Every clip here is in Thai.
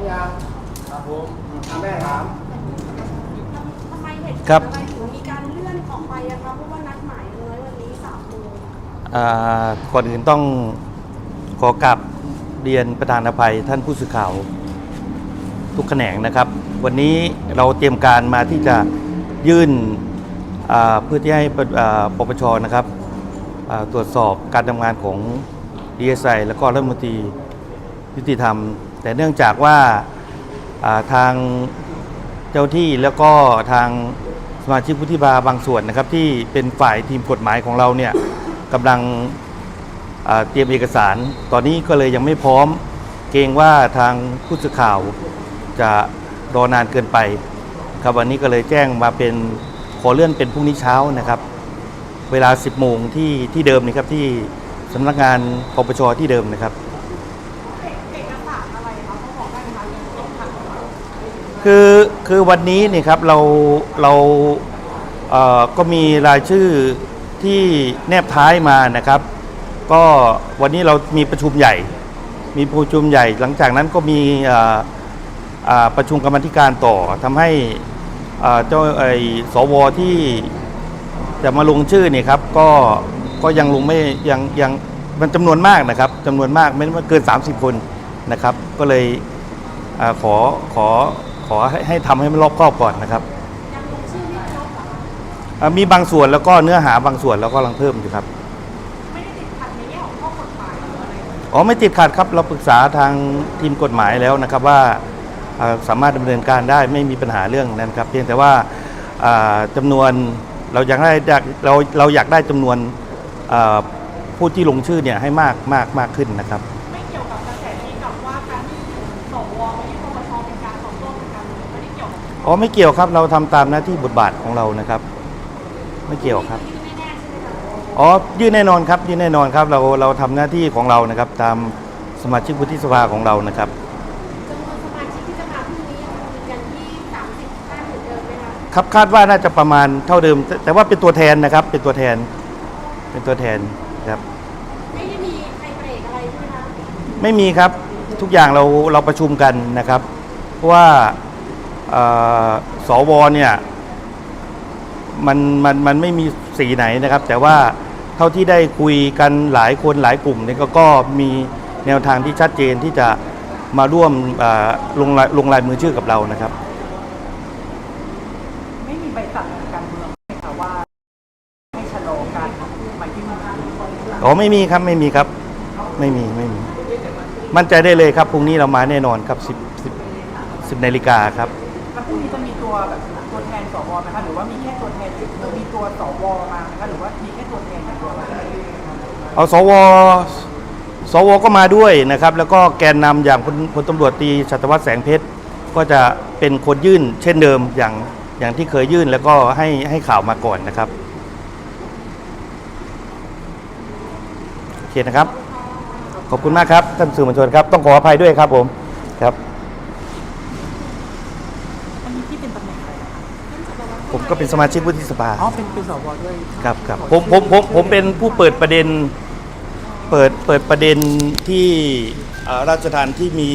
องยางครับผมแม่ถามทำไมเหตุครับอะไรถึงมีการเลื่อนออกไปอะคะเพราะว่านัดหมายเอาไว้วันนี้สามโมงอ่าก่อนอื่นต้องขอกลับเรียนประธานอภัยท่านผู้สื่อข่าวทุกแขนงนะครับ วันนี้เราเตรียมการมาที่จะยื่นอ่าเพื่อที่ให้ปอ่าปปชนะครับอ่าตรวจสอบการทำงานของ DSI แล้วก็รัฐมนตรียุติธรรม แต่เนื่องจากว่าทางเจ้าที่แล้วก็ทางสมาชิกวุฒิภาบางส่วนนะครับ ที่เป็นฝ่ายทีมกฎหมายของเราเนี่ยกำลังเตรียมเอกสาร ตอนนี้ก็เลยยังไม่พร้อม เกรงว่าทางผู้สื่อข่าวจะรอนานเกินไป ครับวันนี้ก็เลยแจ้งมาเป็นขอเลื่อนเป็นพรุ่งนี้เช้านะครับ เวลา 10โมงที่ที่เดิมนี่ครับที่สำนักงานปปชที่เดิมนะครับ เอกสารอะไรคะเขาบอกได้ไหมคะยังต้องทำ คือคือวันนี้นี่ครับเราเราเอ่อก็มีรายชื่อที่แนบท้ายมานะครับ ก็วันนี้เรามีประชุมใหญ่ มีประชุมใหญ่ หลังจากนั้นก็มีเอ่ออ่าประชุมกรรมาธิการต่อทำให้อ่าเจ้าไอ้สวที่จะมาลงชื่อเนี่ยครับก็ก็ยังลงไม่ยังยังมันจำนวนมากนะครับจำนวนมากไม่ไม่เกิน 30 คนนะครับ ก็เลย อาขอขอ ขอให้ให้ทำให้มันรอบครอบก่อนนะครับยังลงชื่อไม่ครบเหรอคะอ่ามีบางส่วนแล้วก็เนื้อหาบางส่วนแล้วก็กำลังเพิ่มอยู่ครับ ไม่ได้ติดขัดในแง่ของข้อกฎหมายหรืออะไรอ๋อไม่ติดขัดครับเราปรึกษาทางทีมกฎหมายแล้วนะครับว่าอ่าสามารถดำเนินการได้ไม่มีปัญหาเรื่องนั้นครับ เพียงแต่ว่าอ่าจำานวนเราอยากได้อยากเราเราอยากได้จำนวนอ่าผู้ที่ลงชื่อเนี่ยให้มากมากมากขึ้นนะครับ อ๋อไม่เกี่ยวครับ เราทำตามหน้าที่บทบาทของเรานะครับ ไม่เกี่ยวครับยื่นแน่ๆใช่ไหมคะอ๋อยื่นแน่นอนครับยื่นแน่นอนครับ เราเราทำหน้าที่ของเรานะครับ ตามสมาชิกวุฒิสภาของเรานะครับจำนวนสมาชิกที่จะมาพรุ่งนี้ยังมีกันที่30ท่านเหมือนเดิมไหมคะครับคาดว่าน่าจะประมาณเท่าเดิมแต่แต่ว่าเป็นตัวแทนนะครับ เป็นตัวแทน เป็นตัวแทนครับไม่ได้มีใครเบรกอะไรใช่ไหมคะไม่มีครับทุกอย่างเราเราประชุมกันนะครับเพราะว่าเอ่อ สวเนี่ยมันมันมันไม่มีสีไหนนะครับ แต่ว่าเท่าที่ได้คุยกันหลายคนหลายกลุ่มเนี่ยก็ก็มีแนวทางที่ชัดเจนที่จะมาร่วมเอ่อลงลายลงลายมือชื่อกับเรานะครับ ไม่มีใบสั่งทางการเมืองไหมคะว่าให้ชะลอการมายื่นอ๋อไม่มีครับไม่มีครับ ไม่มีไม่มี มั่นใจได้เลยครับพรุ่งนี้เรามาแน่นอนครับ10 10 10นาฬิกาครับ แล้วพรุ่งนี้จะมีตัวแบบตัวแทนสวไหมคะหรือว่ามีแค่ตัวแทนหรือมีตัวสวมาไหมคะหรือว่ามีแค่ตัวแทนอย่างเดียวไหมคะเอาสวสวก็มาด้วยนะครับ แล้วก็แกนนำอย่างพลพลตำรวจตีชัตวัฒน์แสงเพชรก็จะเป็นคนยื่น เช่นเดิมอย่างอย่างที่เคยยื่นแล้วก็ให้ให้ข่าวมาก่อนนะครับโอเคนะครับ ขอบคุณมากครับท่านสื่อมวลชนครับ ต้องขออภัยด้วยครับผมครับ อันนี้ที่เป็นตำแหน่งอะไรนะคะ ผมก็เป็นสมาชิกวุฒิสภาอ๋อเป็นเป็นสวด้วยครับครับผมผมผมผมเป็นผู้เปิดประเด็น เปิดเปิดประเด็นที่เอ่อราชทานที่มี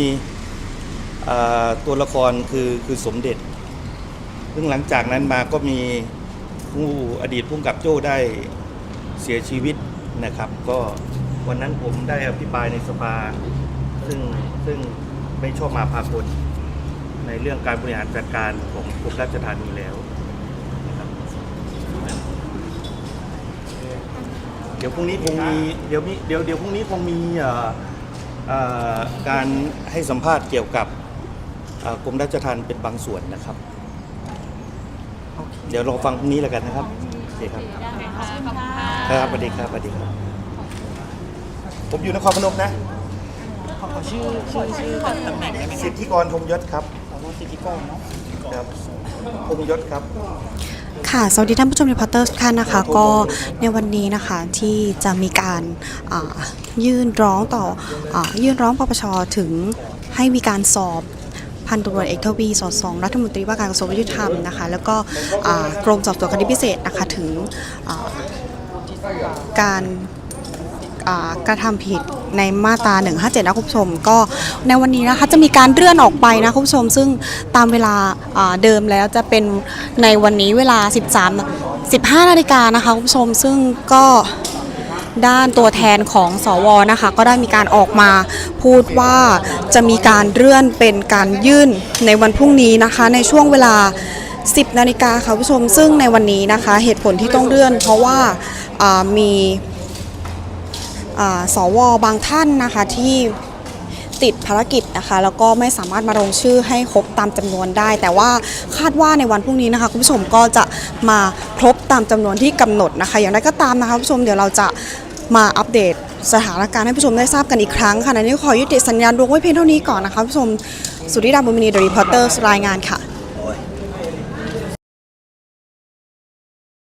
เอ่อตัวละครคือคือสมเด็จ ซึ่งหลังจากนั้นมาก็มีผู้อดีตผู้กำกับโจ้ได้เสียชีวิตนะครับ ก็วันนั้นผมได้อภิปรายในสภาซึ่งซึ่งไม่ชอบมาพากลในเรื่องการบริหารจัดการของกรมราชธานีแล้วนะครับ เดี๋ยวพรุ่งนี้คงมีเดี๋ยวมีเดี๋ยวเดี๋ยวพรุ่งนี้คงมีเอ่อเอ่อการให้สัมภาษณ์เกี่ยวกับเอ่อกรมราชทัณฑ์เป็นบางส่วนนะครับ เดี๋ยวรอฟังพรุ่งนี้แล้วกันนะครับโอเคครับครับสวัสดีครับสวัสดีครับ ผมอยู่นครพนมนะขอขอชื่อชื่อชื่อตำแหน่งได้ไหมสิทธิกรพงยศครับสวสิทธิกรเนาะครับพงยศครับ ค่ะ สวัสดีท่านผู้ชมในพอตเตอร์ทุกท่านนะคะ ก็ในวันนี้นะคะที่จะมีการยื่นร้องต่ออยื่นร้องปปชถึงให้มีการสอบพันตำรวจเอกทวีสอดสองรัฐมนตรีว่าการกระทรวงยุติธรรมนะคะ แล้วก็กรมสอบสวนคดีพิเศษนะคะถึงการกระทำผิด ในมาตรา 157 นะคุณผู้ชม ก็ในวันนี้นะคะจะมีการเลื่อนออกไปนะคุณผู้ชม ซึ่งตามเวลาเดิมแล้วจะเป็นในวันนี้เวลา 13 15 นาฬิกานะคะคุณผู้ชม ซึ่งก็ด้านตัวแทนของสวนะคะก็ได้มีการออกมาพูดว่าจะมีการเลื่อนเป็นการยื่นในวันพรุ่งนี้นะคะ ในช่วงเวลา 10 นาฬิกาค่ะคุณผู้ชม ซึ่งในวันนี้นะคะ เหตุผลที่ต้องเลื่อน เพราะว่าามี สวบางท่านนะคะที่ติดภารกิจนะคะแล้วก็ไม่สามารถมาลงชื่อให้ครบตามจำนวนได้ แต่ว่าคาดว่าในวันพรุ่งนี้นะคะคุณผู้ชมก็จะมาครบตามจำนวนที่กำหนดนะคะ อย่างไรก็ตามนะคะคุณผู้ชมเดี๋ยวเราจะมาอัปเดตสถานการณ์ให้ผู้ชมได้ทราบกันอีกครั้งค่ะในนี้ขอยุติสัญญาณดวงไว้เพียงเท่านี้ก่อนนะคะคุณผู้ชมสุริดาบุญมินีเดอะรีพอร์เตอร์รายงานค่ะ